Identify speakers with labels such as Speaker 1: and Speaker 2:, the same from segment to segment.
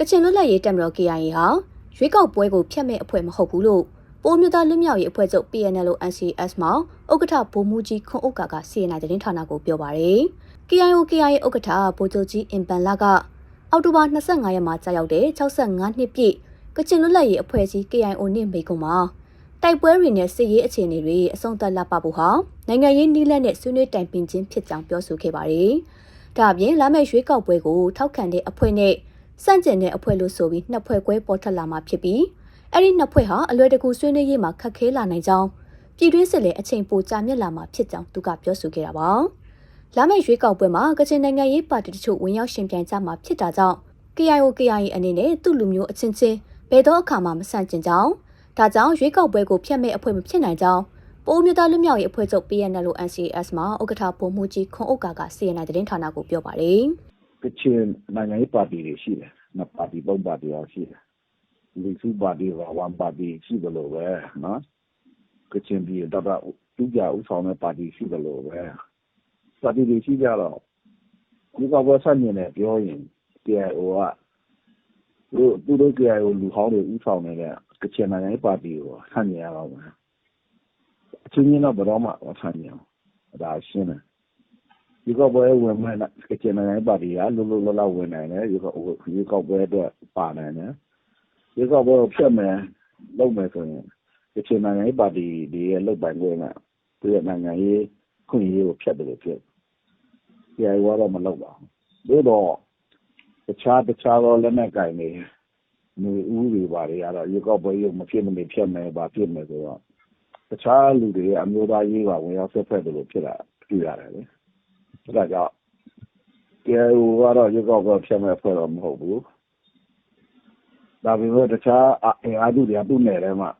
Speaker 1: ကချင်လွတ်လပ်ရေးတပ်မတော် KIA ဟာရွေးကောက်ပွဲကိုဖျက်မဲ့အဖွဲ့မဟုတ်ဘူးလို့ပိုးမြသားလွတ်မြောက်ရေးအဖွဲ့ချုပ် PNL NCS မှာဥက္ကဋ္ဌဗိုလ်မှူးကြီးခွန်ဥက္ကာက CNN သတင်းဌာနကိုပြောပါရယ် KIO KIA ဥက္ကဋ္ဌဗိုလ်ချုပ်ကြီးအင်ပန်လာကအောက်တိုဘာ25ရက်မှာကြာရောက်တဲ့65နှစ်ပြည့်ကချင်လွတ်လပ်ရေးအဖွဲ့အစည်း KIO နှင့်မိကုံမှာတိုက်ပွဲတွေနဲ့စစ်ရေးအခြေအနေတွေအဆုံးသတ်လာပဖို့ဟာနိုင်ငံရေးနည်းလမ်းနဲ့ဆွေးနွေးတိုင်ပင်ခြင်းဖြစ်ကြောင်းပြောဆိုခဲ့ပါတယ်။ဒါအပြင်လာမယ့်ရွေးကောက်ပွဲကိုထောက်ခံတဲ့အဖွဲ့နဲ့ စန့်ကျင်တဲ့အဖွဲ့လို့ဆိုပြီးနှစ်ဖွဲ့ကွဲပေါ်ထွက်လာမှာဖြစ်ပြီးအဲ့ဒီနှစ်ဖွဲ့ဟာအလွယ်တကူဆွေးနွေးရေးမှာခက်ခဲလာနိုင်ကြောင်းပြည်တွင်းစစ်လည်းအချိန်ပိုကြာမြင့်လာမှာဖြစ်ကြောင်းသူကပြောဆိုခဲ့တာပါ။လာမယ့်ရွေးကောက်ပွဲမှာကချင်နိုင်ငံရေးပါတီတချို့ဝင်ရောက်ရှင်ပြိုင်ကြမှာဖြစ်တာကြောင့် KIO KIA အနေနဲ့သူ့လူမျိုးအချင်းချင်းဘယ်တော့အခါမှမဆန့်ကျင်ကြောင်းဒါကြောင့်ရွေးကောက်ပွဲကိုဖျက်မဲ့အဖွဲ့မဖြစ်နိုင်ကြောင်းပိုးမြသားလွတ်မြောက်ရေးအဖွဲ့ချုပ် PNL NCS မှာဥက္ကဋ္ဌဗိုလ်မှူးကြီးခွန်ဥက္ကာက CNN သတင်းဌာနကိုပြောပါတယ်
Speaker 2: ကချင်နိုင်ငံရေးပါတီတွေရှိတယ်နှစ်ပါတီသုံးပါတီအောင်ရှိတယ်လူစုပါတီကဝန်ပါတီရှိတယ်လို့ပဲနော်ကချင်ပြည်တော့တူကြဥဆောင်တဲ့ပါတီရှိတယ်လို့ပဲပါတီတွေရှိကြတော့ဒီကဘောဆန့်နေတယ်ပြောရင် KIO ကသူသူတို့ KIO လူဟောင်းတွေဥဆောင်နေတဲ့ကချင်နိုင်ငံရေးပါတီကိုဆန့်နေရတော့မယ်အချင်းချင်းတော့ဘယ်တော့မှဆန့်နေအောင်ဒါရှင်းတယ် ဒီကောက်ပွဲဝင်မဲ့ကချင်နိုင်ငံပါတီကလုံးလုံးလလဝင်နိုင်တယ်ဒီကောက်ဒီကောက်ပွဲအတွက်ပါနိုင်တယ်ဒီကောက်ပွဲကိုဖျက်မယ်လုပ်မယ်ဆိုရင်ကချင်နိုင်ငံပါတီတွေရဲ့လုပ်ပိုင်ခွင့်ကသူရဲ့နိုင်ငံရေးခွင့်ရေးကိုဖျက်တယ်လို့ဖြစ်ပြိုင်ဝါတော့မလုပ်ပါဘူးဒါတော့တခြားတခြားသောလက်နက်ကင်တွေနေဦးတွေပါတွေကတော့ဒီကောက်ပွဲရုပ်မဖြစ်မနေဖျက်မယ်ပါဖြစ်မယ်ဆိုတော့တခြားလူတွေရဲ့အမျိုးသားရေးကဝင်ရောက်ဆက်ဖက်တယ်လို့ဖြစ်လာပြရတယ်လေ အဲဒါကြောင့် KIO ကတော့ ရွေးကောက်ပွဲဖျက်မဲ့ဖွဲ့တော့ မဟုတ်ဘူး ဒါပေမဲ့ တခြားအင်အားစုတွေက သူ့နယ်ထဲမှာ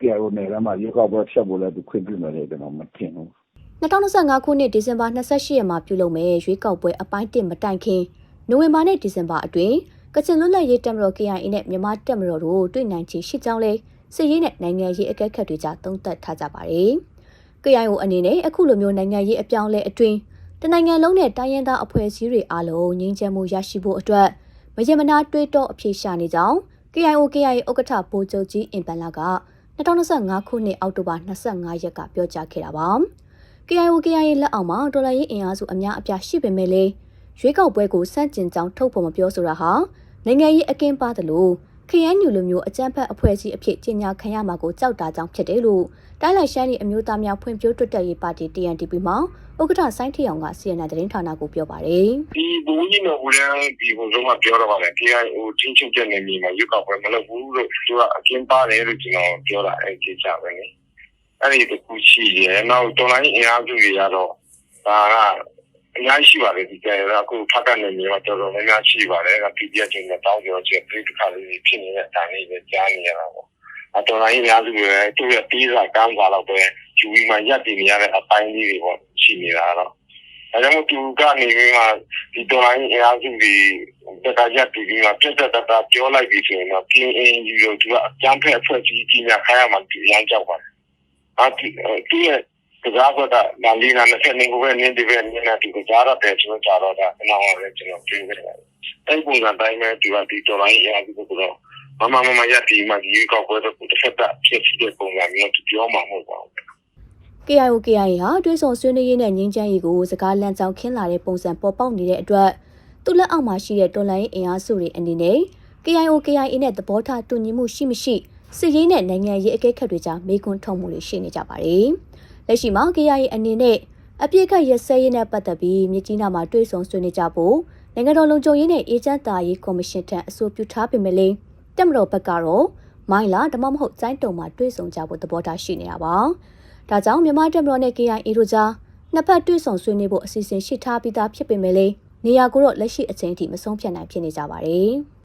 Speaker 2: KIO နယ်ထဲမှာ ရွေးကောက်ပွဲဖျက်ဖို့လည်း သူခွင့်ပြုမယ်လို့ ကျွန်တော် မထင်ဘူး
Speaker 1: 2025ခုနှစ် ဒီဇင်ဘာ28ရက်မှာ ပြုလုပ်မဲ့ရွေးကောက်ပွဲ အပိုင်း1မတိုင်ခင် နိုဝင်ဘာနဲ့ ဒီဇင်ဘာအတွင်း ကချင်လွတ်လပ်ရေးတပ်မတော် KIA နဲ့ မြန်မာတပ်မတော်တို့ တွေ့နိုင်ချေရှိကြောင်းလဲစစ်ရေးနဲ့ နိုင်ငံရေး အကဲခတ်တွေကြား သုံးသပ်ထားကြပါတယ်။ KIO အနေနဲ့ အခုလိုမျိုး နိုင်ငံရေး အပြောင်းလဲအတွင်း တနိုင်ငံလုံးနဲ့တိုင်းရင်းသားအဖွဲ့အစည်းတွေအားလုံးငြိမ်းချမ်းမှုရရှိဖို့အတွက်မယမနာတွေးတောအဖြေရှာနေကြောင်း KIO KIA ဥက္ကဋ္ဌဗိုလ်ချုပ်ကြီးအင်ပန်လာက2025ခုနှစ်အောက်တိုဘာ25ရက်ကပြောကြားခဲ့တာပါ။ KIO KIA လက်အောက်မှာဒေါ်လာရေးအင်အားစုအများအပြားရှိပေမဲ့လည်းရွေးကောက်ပွဲကိုစန့်ကျင်ကြောင်းထုတ်ဖော်မပြောဆိုတာဟာနိုင်ငံရေးအကင်းပါသလို ခရမ်းညူလိုမျိုးအကြမ်းဖက်အဖွဲ့အစည်းအဖြစ်ကြီးညာခံရမှာကိုကြောက်တာကြောင့်ဖြစ်တယ်လို့တိုင်းလိုက်ရှမ်းပြည်အမျိုးသားများဖွံ့ဖြိုးတိုးတက်ရေးပါတီ TNDP မှာဥက္ကဋ္ဌစိုင်းထီအောင်က CNN သတင်းဌာနကိုပြောပါတယ်
Speaker 3: ဒီဘုံကြီးနော်ဦးရန်ဒီဘုံဆုံးကပြောတော့ပါတယ် KIO ချင်းချင်းတဲ့နေမြေမှာရွေးကောက်ပွဲမလုပ်ဘူးလို့သူကအကျင်းပါတယ်လို့ကျွန်တော်ပြောတာအဲ့ဒီကြပဲလေအဲ့ဒီတခုရှိတယ်နောက်တော်လိုင်းအင်အားစုတွေကတော့ဒါက အများကြီးရှိပါတယ်ဒီကဲအခုဖတ်တဲ့နေမြေမှာတော်တော်များများရှိပါတယ်က PDF ချင်းနဲ့တောင်းကြောချက်ပြည်တစ်ခါလေးဖြစ်နေတဲ့အတိုင်းလေးပဲကြားနေရတာပေါ့အတော်လိုင်းအများစုတွေသူ့ရဲ့တီးစာကမ်းစာတော့ပဲယူပြီးမှရပ်တည်နေရတဲ့အပိုင်းလေးတွေပေါ့ရှိနေတာတော့အဲဒါမှသူကနေပြီးမှဒီတော်လိုင်းအင်အားစုတွေတက်ကရပ်တည်ပြီးမှပြတ်တက်တာပြောလိုက်ပြီးဆိုရင်တော့ပြင်းအင်းယူလို့သူကအကြမ်းဖက်အဖွဲ့ကြီးကြီးညာခိုင်းရမှာသူရမ်းကြောက်ပါတယ်အဲဒီသူရဲ့ ကစားကွက်ကလာလီနာနဲ့ဆက်နေကိုပဲနင်းဒီပဲနင်းနေသူကစားရတယ်ကျွန်တော်ကြားတော့တာအနောက်မှာလည်းကျွန်တော်ပြေးခဲ့တယ်အဲ့ပုံစံတိုင်းပဲသူကဒီတော်လိုင်းအင်အားစုကတော့မမမမရတီမဒီကောက်ပွဲတော့တစ်ဖက်သက်ဖြစ်စီတဲ့ပုံစံမျိုးသူပြောမှာမဟုတ်ပါဘူး
Speaker 1: KIO KIA ဟာတွဲဆောင်ဆွေးနွေးရေးနဲ့ငြိမ်းချမ်းရေးကိုစကားလမ်းကြောင်းခင်းလာတဲ့ပုံစံပေါ်ပေါက်နေတဲ့အတွက်သူ့လက်အောက်မှာရှိတဲ့တော်လိုင်းအင်အားစုတွေအနေနဲ့ KIO KIA နဲ့သဘောထားတူညီမှုရှိမရှိစစ်ရေးနဲ့နိုင်ငံရေးအကဲခတ်တွေကြားမေးခွန်းထုတ်မှုတွေရှိနေကြပါတယ်။ လက်ရှိမှာ KIA အနေနဲ့အပြစ်ခတ်ရစဲရေးနဲ့ပတ်သက်ပြီးမြကြီးနားမှာတွဲဆောင်ဆွေးနွေးကြဖို့နိုင်ငံတော်လုံခြုံရေးနဲ့အေဂျင့်တာရေးကော်မရှင်ထံအဆိုပြုထားပေမဲ့လည်းတက်မတော်ဘက်ကတော့မိုင်းလာဓမ္မမဟုတ်စိုင်းတုံမှာတွဲဆောင်ကြဖို့သဘောထားရှိနေတာပါ။ဒါကြောင့်မြန်မာတပ်မတော်နဲ့ KIA တို့ကြားနှစ်ဖက်တွဲဆောင်ဆွေးနွေးဖို့အစီအစဉ်ရှိထားပြီးသားဖြစ်ပေမဲ့လည်းနေရာကိုတော့လက်ရှိအချိန်ထိမဆုံးဖြတ်နိုင်ဖြစ်နေကြပါတယ်။